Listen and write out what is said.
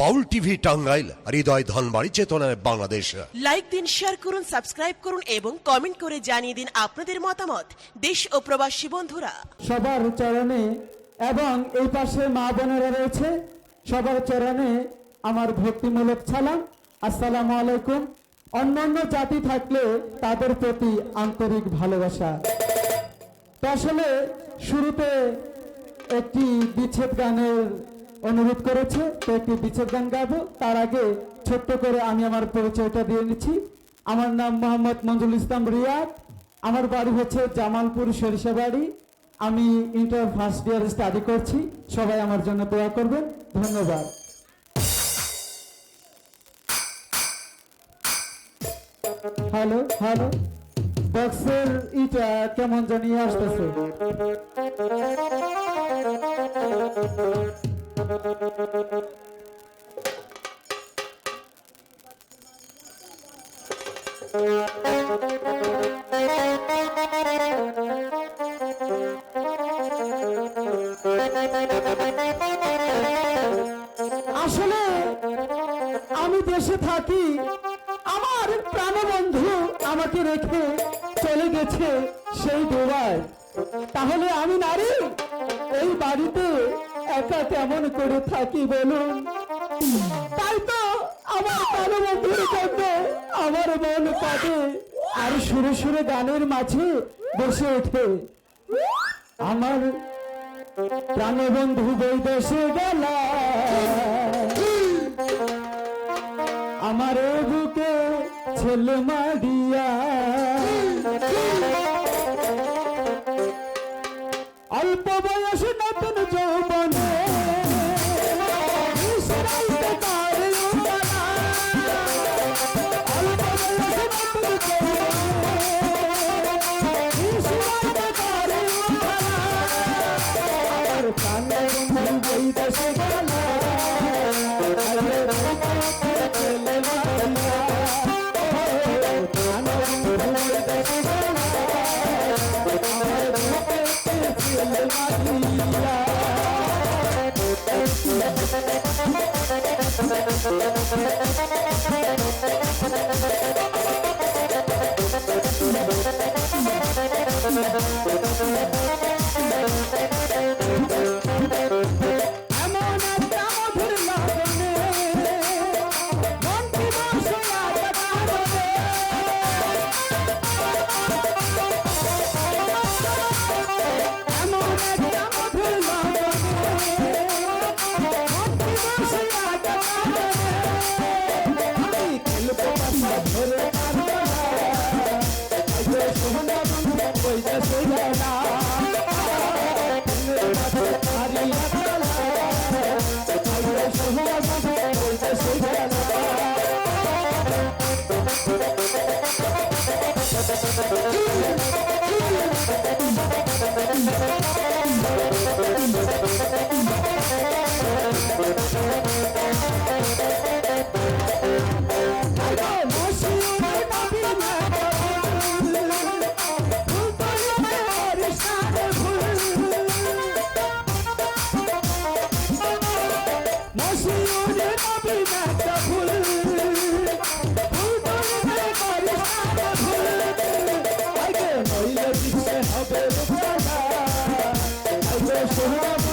বাউল TV Tangail Hridoy Dhanbari চেতনায় Bangladesh. Like দিন share করুন সাবস্ক্রাইব করুন এবং কমেন্ট করে জানিয়ে দিন আপনাদের মতামত। দেশ ও প্রবাসী বন্ধুরা। সবার চরণে এবং এই পাশে মা বোনেরা রয়েছে সবার চরণে আমার ভক্তিমূলক সালাম আসসালামু আলাইকুম। অন্যান্য জাতি থাকলে তাদের প্রতি আন্তরিক ভালোবাসা। তো আসলে শুরুতে একটি বিচ্ছেদ গানের অনুরোধ করেছে, তো একটি বিচ্ছেদ গান গাবো। তার আগে ছোট্ট করে আমি আমার পরিচয়টা দিয়ে নিচ্ছি। আমার নাম মোহাম্মদ মঞ্জুল ইসলাম রিয়াদ। আমার বাড়ি হচ্ছে জামালপুর সরিষাবাড়ি আমি ইন্টার ফার্স্ট ইয়ার স্টাডি করছি। সবাই আমার জন্য দোয়া করবেন। ধন্যবাদ। Hello hello. বক্সের ইটা কেমন জানিয়ে আসতেছে। আসলে আমি দেশে থাকি, আমার প্রাণবন্ধু আমাকে রেখে চলে গেছে সেই ডোবায় তাহলে আমি নারী? এই বাড়িতে একা কেমন করে থাকি বলুন? তাই তো আমার প্রাণবন্ধুর জন্য আমার মন কাঁদে। আর সুরে সুরে গানের মাঝে বসে ওঠে আমার প্রাণবন্ধু বই দেশে গেল। আমার বুকে ছেলে মারিয়া। অল্প এমন বন্ধু কইতে সোজা সোহরা